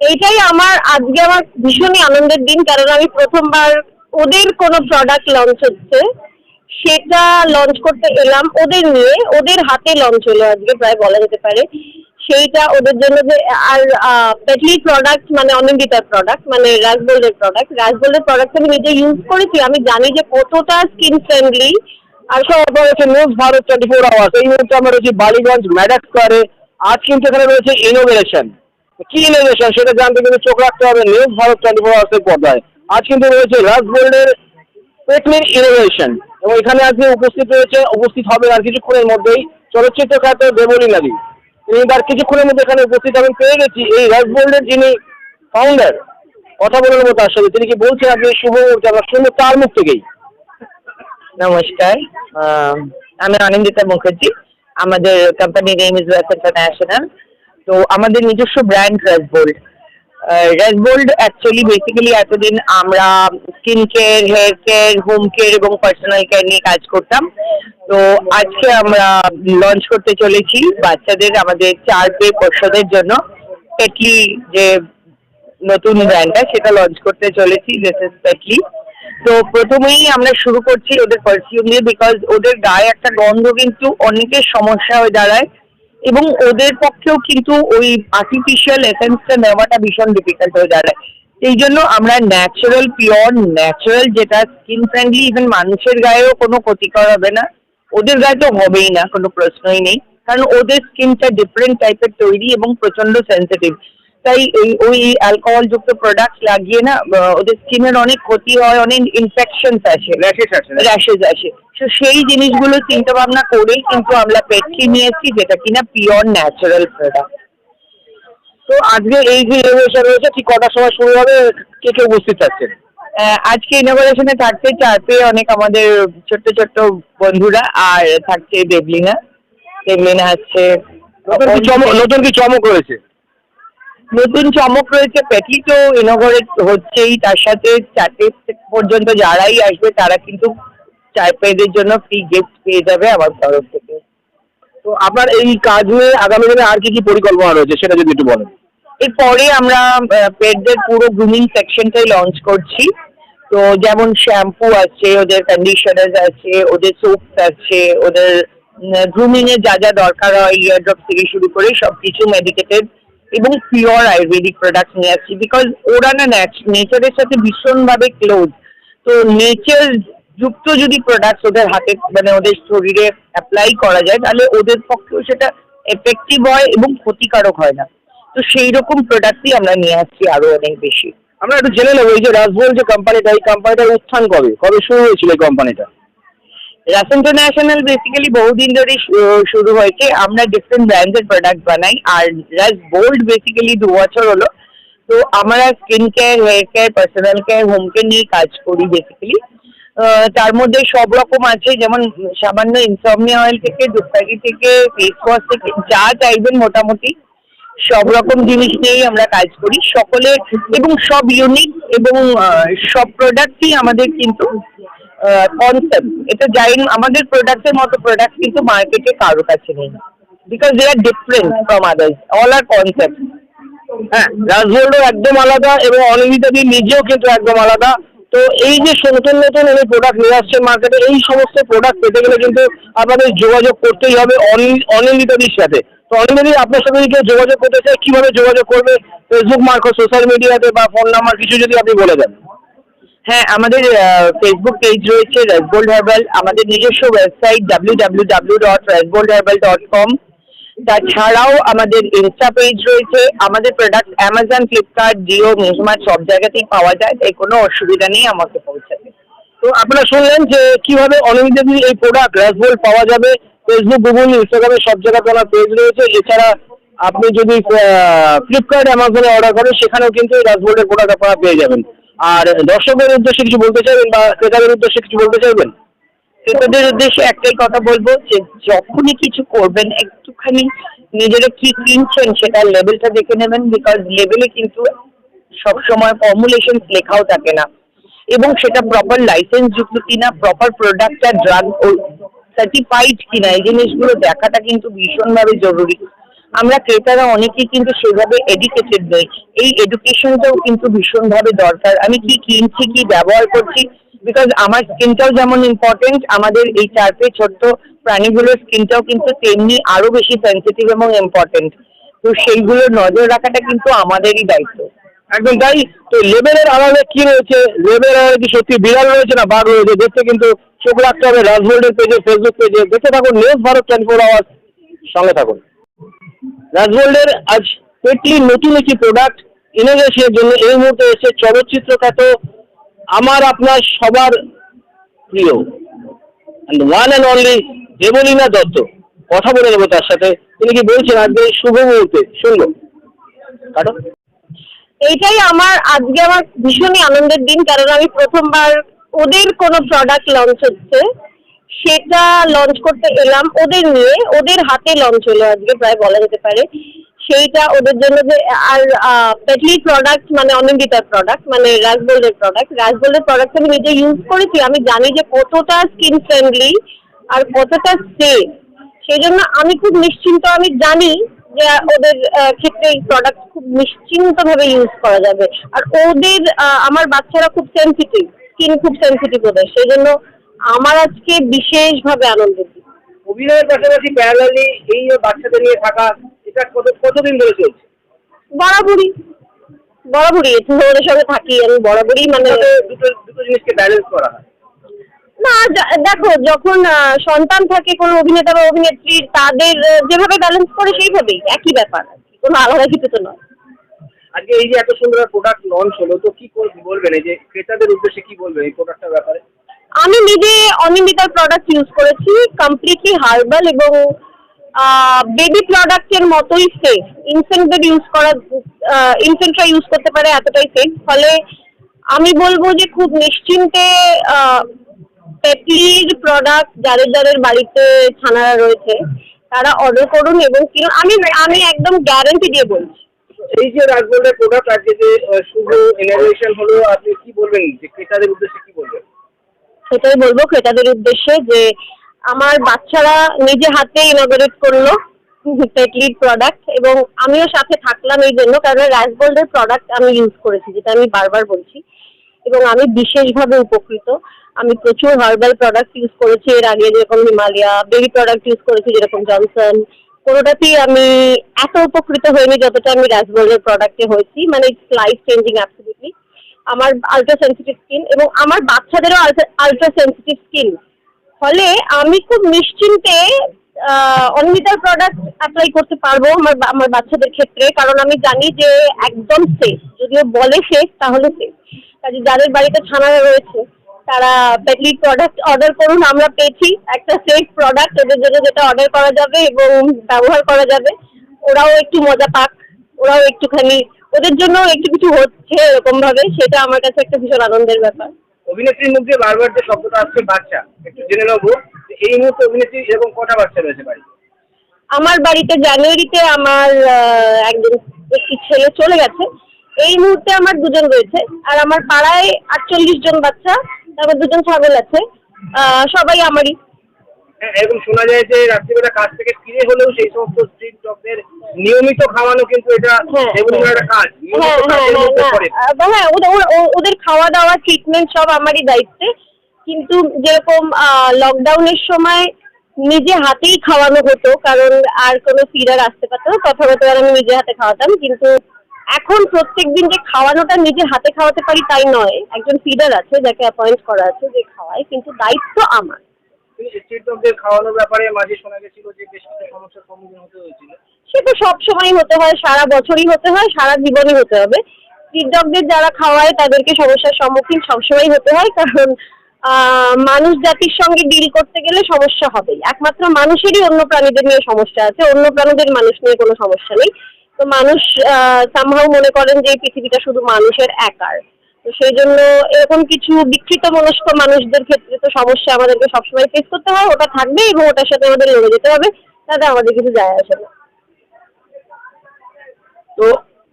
এইটাই আমার, আজকে আমার ভীষণই আনন্দের দিন, কারণ আমি প্রথমবার ওদের কোনো প্রোডাক্ট লঞ্চ হচ্ছে, সেটা লঞ্চ করতে এলাম ওদের নিয়ে, ওদের হাতে লঞ্চ হলো আজকে, প্রায় বলা যেতে পারে। সেইটা ওদের জন্য যে, আর পেটলি প্রোডাক্ট মানে অনিন্দিতার প্রোডাক্ট মানে রাজগোল্ডের প্রোডাক্ট রাজগোল্ডের প্রোডাক্ট আমি নিজে ইউজ করেছি, আমি জানি যে কতটা স্কিন ফ্রেন্ডলি আর সব হচ্ছে news Bharat twenty four hours এই মুহূর্তে আমরা রয়েছি বালিগঞ্জ ম্যাডাক স্কোয়ারে, আজ কিন্তু এখানে রয়েছে ইনোভেশন কি ইনোভেশন সেটা জানতে কিন্তু চোখ রাখতে হবে। নিউজ ভারত টোয়েন্টি ফোর আওয়ার্সের পর্দায়। আজ কিন্তু রয়েছে রাজ গোল্ডের পেটলির ইনোভেশন এবং এখানে আজকে উপস্থিত রয়েছে, উপস্থিত হবে আর কিছুক্ষণের মধ্যেই চলচ্চিত্র খ্যাত দেবলী নারী। তিনি তার কিছুক্ষণের মধ্যে এখানে উপস্থিত হবেন। পেয়ে গেছি এই রাজ গোল্ডের যিনি ফাউন্ডার কথা বলে নেব তার সাথে তিনি কি বলছেন আজকে শুভ মুহূর্তে আমরা শুনব তার মুখ থেকেই? নমস্কার। আমি অনিন্দিতা মুখার্জি। আমাদের কোম্পানির নেম ইজ ওয়েস ইন্টারন্যাশনাল তো আমাদের নিজস্ব ব্র্যান্ড রেসবোল্ড রেসবোল্ড অ্যাকচুয়ালি বেসিক্যালি এতদিন আমরা skin care hair care home care এবং পার্সোনাল কেয়ার নিয়ে কাজ করতাম। তো আজকে আমরা লঞ্চ করতে চলেছি বাচ্চাদের, আমাদের চার পে পর্ষদের জন্য। পেটলি যে নতুন ব্র্যান্ডটা সেটা লঞ্চ করতে চলেছি। দিস ইজ পেটলি তো প্রথমেই আমরা শুরু করছি ওদের পারফিউম দিয়ে বিকজ ওদের গায়ে একটা গন্ধ কিন্তু অনেকের সমস্যা হয়ে দাঁড়ায়। এবং ওদের পক্ষেও কিন্তু ওই আর্টিফিশিয়াল এসেন্সটা নেওয়াটা ভীষণ ডিফিকাল্ট হয়ে দাঁড়ায়। এই জন্য আমরা ন্যাচারাল পিওর ন্যাচারাল যেটা স্কিন ফ্রেন্ডলি ইভেন মানুষের গায়েও কোনো ক্ষতিকর হবে না। ওদের গায়ে তো হবেই না, কোনো প্রশ্নই নেই। কারণ ওদের স্কিনটা ডিফারেন্ট টাইপের তৈরি এবং প্রচণ্ড সেন্সিটিভ তাই এই ওই অ্যালকোহল যুক্ত প্রোডাক্ট লাগিয়ে না ওদের স্কিনের অনেক ক্ষতি হয় অনেক ইনফেকশন আসে। র্যাশেস আসে তো সেই জিনিসগুলো চিন্তা ভাবনা করেই কিন্তু আমরা পেটকি নিয়ে এসেছি যেটা কিনা পিওর ন্যাচারাল প্রোডাক্ট তো আজকে এই যে ইনোভেশন রয়েছে ঠিক কটার সময় শুরু হবে? কে কে উপস্থিত থাকছেন? আজকে ইনোভেশনে থাকছে চারপে অনেক আমাদের ছোট্ট ছোট্ট বন্ধুরা আর থাকছে দেবলিনা। দেবলিনা আছে নতুন কি চমক নতুন কি চমক রয়েছে? নতুন চমক রয়েছে পেটলি তো ইনোভেট হচ্ছেই, তার সাথে চারটে পর্যন্ত যারাই আসবে, তারা কিন্তু চারপেদের জন্য ফ্রি গিফট পেয়ে যাবে আমার তরফ থেকে। তো আপনার এই কাজ নিয়ে আগামী দিনে আর কি কি পরিকল্পনা রয়েছে, সেটা যদি একটু বলেন। এরপরে আমরা পেটদের পুরো গ্রুমিং সেকশনটাই লঞ্চ করছি। তো যেমন শ্যাম্পু আছে, ওদের কন্ডিশনার আছে, ওদের সোপস আছে, ওদের গ্রুমিং এর যা যা দরকার হয় ইয়ার ড্রপ থেকে শুরু করে সবকিছু মেডিকেটেড এবং পিওর আয়ুর্বেদিক প্রোডাক্ট নিয়ে আসছি বিকজ ওরা না নেচারের সাথে ভীষণভাবে ক্লোজ তো নেচার যুক্ত যদি প্রোডাক্ট ওদের হাতে মানে ওদের শরীরে অ্যাপ্লাই করা যায়, তাহলে ওদের পক্ষেও সেটা এফেক্টিভ হয় এবং ক্ষতিকারক হয় না। তো সেই রকম প্রোডাক্টই আমরা নিয়ে আসছি আরও অনেক বেশি। আমরা একটু জেনে নেব, এই যে রাজবোল যে কোম্পানিটা এই কোম্পানিটার উত্থান কবে? কবে শুরু হয়েছিল এই কোম্পানিটা রাস ইন্টারন্যাশনাল বেসিক্যালি বহুদিন ধরে শুরু হয়েছে। আমরা ডিফারেন্ট ব্র্যান্ডের প্রোডাক্ট বানাই। আর রাস বোল্ড বেসিক্যালি দু বছর হলো। তো আমরা skin care hair care personal care home care নিয়ে কাজ করি বেসিক্যালি তার মধ্যে সব রকম আছে। যেমন সামান্য ইনসমনিয়া অয়েল থেকে ধূপকাঠি থেকে ফেস ওয়াশ থেকে, যা চাইবেন মোটামুটি। সব রকম জিনিস নিয়েই আমরা কাজ করি। সকলে এবং সব ইউনিক এবং সব প্রোডাক্টই আমাদের কিন্তু কনসেপ্ট এটা যাই আমাদের প্রোডাক্টের মতো প্রোডাক্ট কিন্তু মার্কেটে কারও কাছে নেই। Because they are different from others all are concept হ্যাঁ রাজবোল্ডও একদম আলাদা এবং অনিন্দিতা দি নিজেও কিন্তু একদম আলাদা। তো এই যে নতুন নতুন উনি প্রোডাক্ট নিয়ে আসছেন মার্কেটে এই সমস্ত প্রোডাক্ট পেতে গেলে কিন্তু আপনাদের যোগাযোগ করতেই হবে অনিন্দিতা দির সাথে। তো অনিন্দিতা আপনার সাথে যদি কেউ যোগাযোগ করতে চায়, কীভাবে যোগাযোগ করবে? ফেসবুক মার্কেট সোশ্যাল মিডিয়াতে বা ফোন নাম্বার কিছু যদি আপনি বলে দেন। হ্যাঁ আমাদের ফেসবুক পেজ রয়েছে রেসবোল্ড হার্বাল আমাদের নিজস্ব website W W W dot রেসবোল্ড herbal dot com তাছাড়াও আমাদের ইনস্টা পেজ রয়েছে, আমাদের প্রোডাক্ট অ্যামাজন ফ্লিপকার্ট জিও মিজমার্ট সব জায়গাতেই পাওয়া যায়, তাই কোনো অসুবিধা নেই আমাকে পৌঁছাতে। তো আপনারা শুনলেন যে কীভাবে অনিন্দিতা দির এই প্রোডাক্ট রাজবোল্ড পাওয়া যাবে ফেসবুক গুগল ইনস্টাগ্রামে সব জায়গাতে আমার পেজ রয়েছে, এছাড়া আপনি যদি ফ্লিপকার্ট অ্যামাজনে অর্ডার করেন, সেখানেও কিন্তু এই রাজবোল্ডের প্রোডাক্ট আপনারা পেয়ে যাবেন। আর দর্শকের উদ্দেশ্যে কিছু বলতে চাইবেন বা ক্রেতাদের উদ্দেশ্যে কিছু বলতে চাইবেন? ক্রেতাদের উদ্দেশ্যে একটাই কথা বলব যে, যখনই কিছু করবেন, একটুখানি নিজেরা কি কিনছেন সেটার লেভেলটা দেখে নেবেন বিকজ লেভেলে কিন্তু সবসময় ফর্মুলেশন লেখাও থাকে না। এবং সেটা প্রপার লাইসেন্স যুক্ত কিনা প্রপার প্রোডাক্ট প্রোডাক্টটা ড্রাগ সার্টিফাইড কিনা, এই জিনিসগুলো দেখাটা কিন্তু ভীষণভাবে জরুরি। আমরা ক্রেতারা অনেকেই কিন্তু সেভাবে এডুকেটেড নই। এই এডুকেশনটাও কিন্তু ভীষণভাবে দরকার। আমি কি কিনছি, কি ব্যবহার করছি? বিকজ আমার স্কিনটাও যেমন ইম্পর্টেন্ট আমাদের এই চারপে ছোট্ট প্রাণীগুলোর স্কিনটাও কিন্তু তেমনি আরও বেশি সেন্সিটিভ এবং ইম্পর্টেন্ট তো সেইগুলোর নজর রাখাটা কিন্তু আমাদেরই দায়িত্ব। একদম। তাই তো লেবেলের আড়ালে কি রয়েছে? লেবেলের আড়ালে কি সত্যি বিড়াল রয়েছে না বাঘ রয়েছে? দেখতে কিন্তু চোখ রাখতে হবে। রাজভোল্টের পেজে ফেসবুক পেজে দেখতে থাকুন news Bharat twenty four hours সঙ্গে থাকুন। রাজভোল্টের আজ পেটলি নতুন একটি প্রোডাক্ট ইনোভেশনের জন্য এই মুহূর্তে এসে চলচ্চিত্র খ্যাত আমার আপনার সবার প্রিয় and one and only Debolina Dutta. কথা বলে নেব তার সাথে। তিনি কি বলছেন আজকে এই শুভ মুহূর্তে? শুনব। কাটো। এইটাই আমার, আজকে আমার ভীষণই আনন্দের দিন, কারণ আমি প্রথমবার ওদের কোনো প্রোডাক্ট লঞ্চ হচ্ছে। সেটা লঞ্চ করতে এলাম। ওদের নিয়ে, ওদের হাতে লঞ্চ হলো আজকে, প্রায় বলা যেতে পারে। সেইটা ওদের জন্য যে, আর পেটলি প্রোডাক্ট মানে অনিন্দিতার প্রোডাক্ট মানে রাজগোল্ডের প্রোডাক্ট রাজগোল্ডের প্রোডাক্ট আমি নিজে ইউজ করেছি। আমি জানি যে কতটা স্কিন ফ্রেন্ডলি আর কতটা সেফ সেই জন্য আমি খুব নিশ্চিন্ত, আমি জানি যে ওদের ক্ষেত্রে এই প্রোডাক্ট খুব নিশ্চিন্তভাবে ইউজ করা যাবে। আর ওদের আমার বাচ্চারা খুব সেনসিটিভ স্কিন খুব সেনসিটিভ ওদের। সেই জন্য আমার আজকে বিশেষভাবে আনন্দিত অভিনয়ের পাশাপাশি প্যারালালি এই বাচ্চাদের নিয়ে থাকা এটা কত কতদিন ধরে চলছে? বরাবরই। বরাবরই। ওদের সঙ্গে থাকি আমি বরাবরই মানে দুটো দুটো জিনিসকে ব্যালেন্স করা হয়। না দেখো যখন সন্তান থাকে কোনো অভিনেতা বা অভিনেত্রী তাদের যেভাবে ব্যালেন্স করে সেইভাবেই একই ব্যাপার। কোনো আলাদা কিছু তো নয়। আজকে এই যে এত সুন্দর প্রোডাক্ট লঞ্চ হলো তো কি বলবেন এই যে ক্রেতাদের উদ্দেশ্যে কি বলবেন এই প্রোডাক্টটার ব্যাপারে? আমি নিজে অনিন্দিতার প্রোডাক্ট ইউজ করেছি কমপ্লিটলি হার্বাল এবং বেবি প্রোডাক্টের মতোই সেফ ইনফেন্টদের ইউজ করা ইনফেন্টরা ইউজ করতে পারে এতটাই সেফ ফলে আমি বলব যে খুব নিশ্চিন্তে পেটলির প্রোডাক্ট যাদের যাদের বাড়িতে ছানারা রয়েছে, তারা অর্ডার করুন এবং কিনুন। আমি আমি একদম গ্যারান্টি দিয়ে বলছি। এই যে রাজগোল্ডের প্রোডাক্ট আজকে যে শুভ ইনোভেশন হলো, আপনি কি বলবেন? যে ক্রেতাদের উদ্দেশ্যে কি বলবেন? সেটাই বলব ক্রেতাদের উদ্দেশ্যে যে আমার বাচ্চারা নিজে হাতে ইনগ্রেট করল পেটলির প্রোডাক্ট এবং আমিও সাথে থাকলাম এই জন্য, কারণ রাজগোল্ডের প্রোডাক্ট আমি ইউজ করেছি, যেটা আমি বারবার বলছি। এবং আমি বিশেষভাবে উপকৃত। আমি প্রচুর হার্বাল প্রোডাক্ট ইউজ করেছি, এর আগে যেরকম হিমালয়া বেবি প্রোডাক্ট ইউজ করেছি, যেরকম জনসন কোনোটাতেই আমি এত উপকৃত হইনি যতটা আমি রাজগোল্ডের প্রোডাক্টে হয়েছি। মানে ইটস লাইফ চেঞ্জিং অ্যাবসলিউটলি আমার আলট্রা সেন্সিটিভ স্কিন এবং আমার বাচ্চাদেরও আলট্রা সেন্সিটিভ স্কিন ফলে আমি খুব নিশ্চিন্তে অনিমিতার প্রোডাক্ট অ্যাপ্লাই করতে পারব আমার আমার বাচ্চাদের ক্ষেত্রে। কারণ আমি জানি যে একদম সেফ যদিও বলে সেফ তাহলে সেফ কাজে যাদের বাড়িতে ছানারা রয়েছে, তারা পেটলি প্রোডাক্ট অর্ডার করুন। আমরা পেয়েছি একটা সেফ প্রোডাক্ট ওদের জন্য যেটা অর্ডার করা যাবে এবং ব্যবহার করা যাবে। ওরাও একটু মজা পাক। ওরাও একটুখানি ওদের জন্য একটু কিছু হচ্ছে এরকম ভাবে সেটা আমার কাছে একটা ভীষণ আনন্দের ব্যাপার। অভিনেত্রীর মুখে বারবার যে শব্দটা আসছে বাচ্চা একটু জেনে নেব এই মুহূর্তে অভিনেত্রী এরকম কটা বাচ্চা রয়েছে বাড়ি আমার বাড়িতে জানুয়ারিতে আমার একজন একটি ছেলে চলে গেছে। এই মুহূর্তে আমার দুজন রয়েছে আর আমার পাড়ায় আটচল্লিশ জন বাচ্চা তারপর দুজন ছাগল আছে। সবাই আমারই। এরকম শোনা যায় যে রাত্রিবেলা কাজ থেকে ফিরে হলেও সেই সমস্ত স্ট্রিট ডগদের নিয়মিত খাওয়ানো কিন্তু এটা হ্যাঁ, এগুলো। একটা কাজ। হ্যাঁ হ্যাঁ ওদের খাওয়া দাওয়া ট্রিটমেন্ট সব আমারই দায়িত্বে। কিন্তু যেরকম লকডাউনের সময় নিজে হাতেই খাওয়ানো হতো কারণ আর কোনো ফিডার আসতে পারতো না তথাগত আর আমি নিজে হাতে খাওয়াতাম। কিন্তু এখন প্রত্যেক দিন যে খাওয়ানোটা নিজে হাতে খাওয়াতে পারি তাই নয়। একজন ফিডার আছে যাকে অ্যাপয়েন্ট করা আছে যে খাওয়ায় কিন্তু দায়িত্ব আমার। সে তো হতে হয় সারা বছরই হতে হয় সারা জীবনই হতে হবে। যারা খাওয়ায় তাদেরকে সমস্যার সম্মুখীন হতে হয় কারণ আহ, মানুষ জাতির সঙ্গে ডিল করতে গেলে সমস্যা হবেই। একমাত্র মানুষেরই অন্য প্রাণীদের নিয়ে সমস্যা আছে অন্য প্রাণীদের মানুষ নিয়ে কোনো সমস্যা নেই। তো মানুষ সামহাও মনে করেন যে এই পৃথিবীটা শুধু মানুষের একার। তো সেই জন্য এরকম কিছু বিকৃত মনস্ক মানুষদের ক্ষেত্রে তো সমস্যা আমাদেরকে সবসময় ফেস করতে হয়। ওটা থাকবে এবং ওটার সাথে আমাদের লড়ে যেতে হবে। তাতে আমাদের কিছু যায় আসে না। তো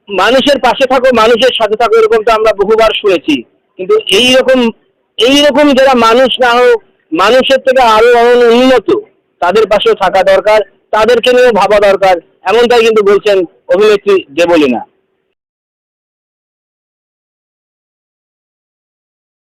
মানুষের পাশে থাকো, মানুষের সাথে থাকো, এরকম তো আমরা বহুবার শুনেছি। কিন্তু এই রকম এই রকম যারা মানুষ না হোক, মানুষের থেকে আরও উন্নত, তাদের পাশেও থাকা দরকার, তাদেরকে নিয়েও ভাবা দরকার। এমনটাই কিন্তু বলছেন অভিনেত্রী দেবলীনা।